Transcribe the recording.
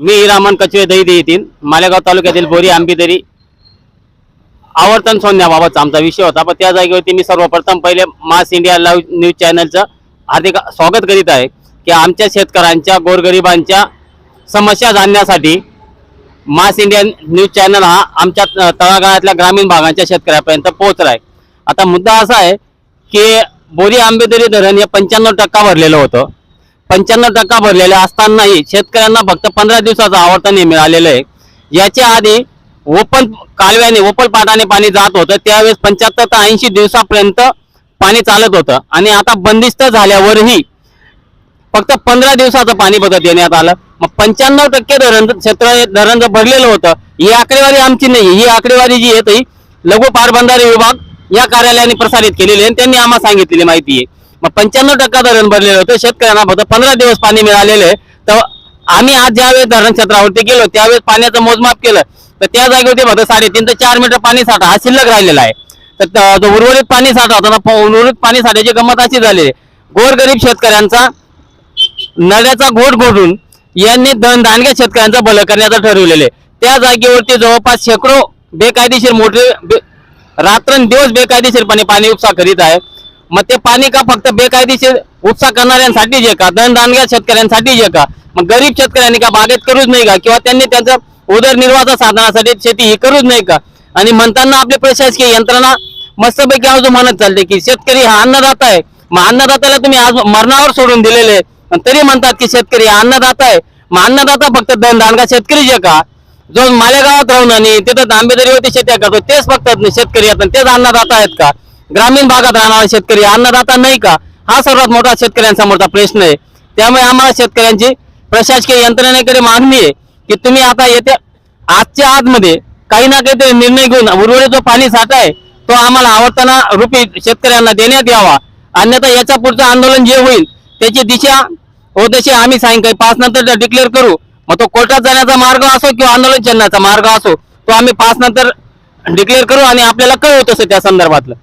मी रामन कचवे दहीदी येथील मालेगाव तालुक्यातील बोरी आंबीदरी आवर्तन सोडण्याबाबतचा आमचा विषय होता. पण त्या जागेवरती मी सर्वप्रथम पहिले मास इंडिया लाईव्ह न्यूज चॅनलचं हार्दिक स्वागत करीत आहे की आमच्या शेतकऱ्यांच्या गोरगरिबांच्या समस्या जाणण्यासाठी मास इंडिया न्यूज चॅनल हा आमच्या तळागाळातल्या ग्रामीण भागांच्या शेतकऱ्यापर्यंत पोहोचला आहे आता मुद्दा असा आहे की बोरी आंबेदरी धरण हे पंच्याण्णव टक्का भरलेलं होतं. पंच्याण्णव टक्का भरलेले असतानाही शेतकऱ्यांना फक्त पंधरा दिवसाचं आवर्तन हे मिळालेलं आहे. याच्या आधी ओपन कालव्याने ओपल पाटाने पाणी जात होतं. त्यावेळेस पंच्याहत्तर ते ऐंशी दिवसापर्यंत पाणी चालत होतं. आणि आता बंदिस्त झाल्यावरही फक्त पंधरा दिवसाचं पाणी बघत देण्यात आलं. मग पंच्याण्णव टक्के धरण क्षेत्र धरण जर भरलेलं होतं ही आकडेवारी आमची नाही. ही आकडेवारी जी आहे ती लघु पाटबंधारे विभाग या कार्यालयाने प्रसारित केलेली आहे त्यांनी आम्हाला सांगितलेली माहिती आहे. मग पंच्याण्णव टक्का धरण भरलेलं होतं. शेतकऱ्यांना फक्त पंधरा दिवस पाणी मिळालेलं आहे. तर आम्ही आज ज्यावेळेस धरण क्षेत्रावरती गेलो त्यावेळेस पाण्याचं मोजमाप केलं. तर त्या जागेवरती फक्त साडेतीन ते चार मीटर पाणी साठा हा शिल्लक राहिलेला आहे. तर जो उर्वरित पाणी साठा होता उर्वरित पाणी साठ्याची गंमत अशी झाली आहे. गोरगरीब शेतकऱ्यांचा नद्याचा घोट घोटून यांनी धन दानग्या शेतकऱ्यांचा भलं करण्याचं ठरवलेले आहे. त्या जागेवरती जवळपास शेकडो बेकायदेशीर मोठे बे- रात्रंदिवस बेकायदेशीरपणे पाणी उपसा करीत आहे. मग ते पाणी का फक्त बेकायदेशीर उपसा करणाऱ्यांसाठी जे का? धन शेतकऱ्यांसाठी जे का? मग गरीब शेतकऱ्यांनी का बागेत करूच नाही का? किंवा त्यांनी त्यांचं उदरनिर्वाहाचा साधनासाठी शेती ही करूच नाही का? आणि म्हणताना आपले प्रशासकीय यंत्रणा मस्तपैकी आज म्हणत चालते की शेतकरी हा अन्नदाता आहे. मग अन्नदात्याला तुम्ही आज मरणावर सोडून दिलेले तरी म्हणतात की शेतकरी हा अन्नदाता आहे. मग अन्नदाता फक्त धन शेतकरी जे का? जो मालेगावात राहून आणि तिथं आंबेदरीवरती शेत्या करतो तेच फक्त शेतकरी आहेत आणि तेच अन्नदाता आहेत का? ग्रामीण भागात राहणारा शेतकरी अन्नदाता नाही का? हा सर्वात मोठा शेतकऱ्यांसमोरचा प्रश्न आहे. त्यामुळे आम्हाला शेतकऱ्यांची प्रशासकीय यंत्रणेकडे मागणी आहे की तुम्ही आता येत्या आजच्या आतमध्ये काही ना काहीतरी निर्णय घेऊन उर्वरित जो पाणी साठा आहे तो आम्हाला आवर्तना रूपी शेतकऱ्यांना देण्यात यावा. अन्यथा याच्या पुढचं आंदोलन जे होईल त्याची दिशा व तशी आम्ही सायंकाळी पाच नंतर डिक्लेअर करू. मग तो कोर्टात जाण्याचा मार्ग असो किंवा आंदोलन छेडण्याचा मार्ग असो तो आम्ही पाच नंतर डिक्लेअर करू आणि आपल्याला कळवत तसं त्या संदर्भातलं.